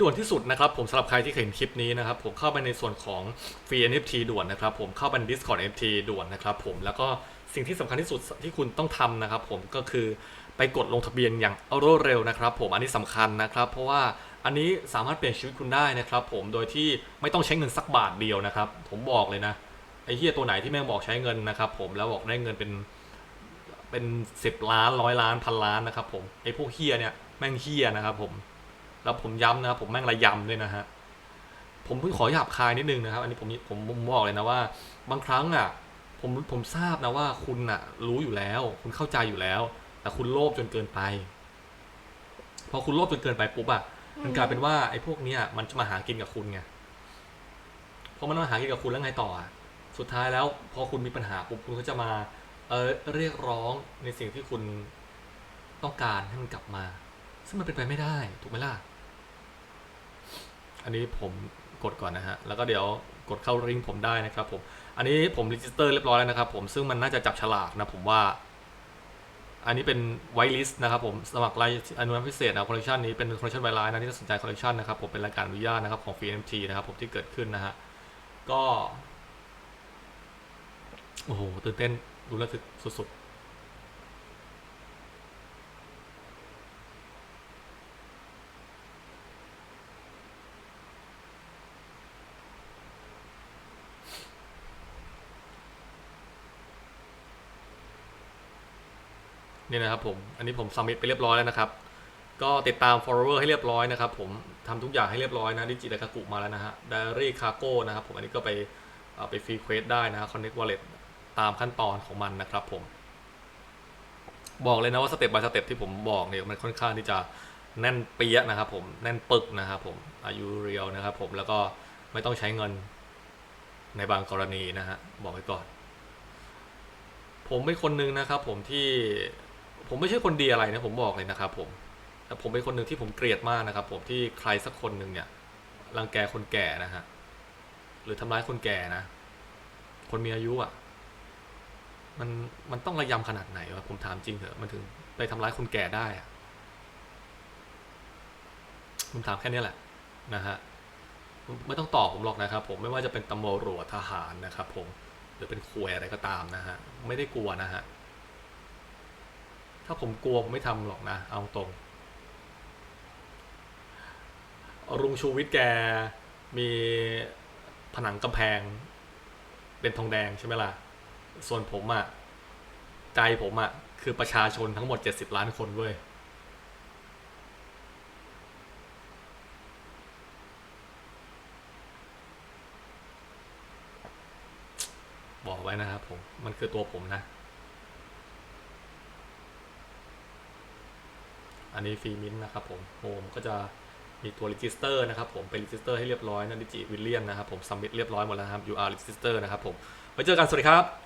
ด่วนที่สุดนะครับผมสำหรับใครที่เห็นคลิปนี้นะครับผมเข้าไปในส่วนของ Free NFT ด่วนนะครับผมเข้าไปใน Discord NFT ด่วนนะครับผมแล้วก็สิ่งที่สำคัญที่สุดที่คุณต้องทำนะครับผมก็คือไปกดลงทะเบียนอย่างรวดเร็วนะครับ ผมอันนี้สำคัญนะครับเพราะว่าอันนี้สามารถเปลี่ยนชีวิตคุณได้นะครับผมโดยที่ไม่ต้องใช้เงินสักบาทเดียวนะครับ ผมบอกเลยนะไอ้เฮียตัวไหนที่แม่งบอกใช้เงินนะครับผมแล้วบอกได้เงินเป็นเป็นสิบล้านร้อยล้านพันล้านนะครับผมไอ้พวกเฮียเนี่ยแม่งเฮียนะครับผม แล้วผมย้ำนะครับผมแม่งระยำด้วยนะฮะผมเพิ่งขอหยาบคายนิดนึงนะครับ อันนี้ผมผมผมบอกเลยนะว่า บางครั้งอะผมผมทราบนะว่าคุณอะ รู้อยู่แล้ว คุณเข้าใจอยู่แล้ว แต่คุณโลภจนเกินไป พอคุณโลภจนเกินไปปุ๊บอะมันกลายเป็นว่าไอ้พวกเนี้ยมันจะมาหากินกับคุณไงพอมันมาหากินกับคุณแล้วไงต่ออะสุดท้ายแล้ว พอคุณมีปัญหาปุ๊บคุณก็จะมาเออเรียกร้องในสิ่งที่คุณต้องการให้มันกลับมา ซึ่งมันเป็นไปไม่ได้ ถูกไหมล่ะ อันนี้ผมกดก่อนนะฮะ แล้วก็เดี๋ยวกดเข้าลิงผมได้นะครับผม อันนี้ผมรีจิสเตอร์เรียบร้อยแล้วนะครับผม ซึ่งมันน่าจะจับฉลากนะผมว่า อันนี้เป็นไวลิสต์นะครับผม สมัครรายอนุมัติพิเศษนะคอลเลคชันนี้เป็นคอลเลคชันไวไลน์นะที่น่าสนใจคอลเลคชันนะครับผมเป็นรายการอนุญาตนะครับของ Free NFT นะครับผมที่เกิดขึ้นนะฮะ ก็ โอ้โหตื่นเต้นดูระทึกสุดๆ นี่นะครับผม อันนี้ผมซัมมิตไปเรียบร้อยแล้วนะครับ ก็ติดตาม follower ให้เรียบร้อยนะครับผมทำทุกอย่างให้เรียบร้อยนะดิจิตาคากุมาแล้วนะฮะ diary cargo นะครับผม อันนี้ก็ไปไปฟรีเควสได้นะฮะ connect wallet ตามขั้นตอนของมันนะครับผม บอกเลยนะว่าสเต็ป by สเต็ปที่ผมบอกเนี่ยมันค่อนข้างที่จะแน่นเปียะนะครับผม แน่นปึกนะครับผมอายุเรียวนะครับผม แล้วก็ไม่ต้องใช้เงินในบางกรณีนะฮะ บอกไว้ก่อน ผมเป็นคนหนึ่งนะครับผมที่ ผมไม่ใช่คนดีอะไรนะผมบอกเลยนะครับผมแต่ผมเป็นคนหนึ่งที่ผมเกลียดมากนะครับ ผมที่ใครสักคนหนึ่งเนี่ยรังแกคนแก่นะฮะหรือทำร้ายคนแก่นะ คนมีอายุอะ มันมันต้องระยำขนาดไหนวะผมถามจริงเถอะมันถึงไปทำร้ายคนแก่ได้อะผมถามแค่นี้แหละนะฮะไม่ต้องตอบผมหรอกนะครับ ผมไม่ว่าจะเป็นตำรวจทหารนะครับ ผมหรือเป็นควยอะไรก็ตามนะฮะไม่ได้กลัวนะฮะ ถ้าผมกลัวผมไม่ทำหรอกนะ เอาตรงรุงชูวิทย์แกมีผนังกำแพง เป็นทองแดงใช่ไหมล่ะ ส่วนผมอะ่ะใจผมอะ่ะ คือประชาชนทั้งหมด 70 ล้านคนเว้ยบอกไว้นะครับผม มันคือตัวผมนะ อันนี้ฟรีมินต์นะครับผมโฮมก็จะมีตัวรีจิสเตอร์นะครับผมเป็นรีจิสเตอร์ให้เรียบร้อยนะดิจิวิลเลียนนะครับผมซัมมิตเรียบร้อยหมดแล้วครับ UR register นะครับผมไว้เจอกันสวัสดีครับ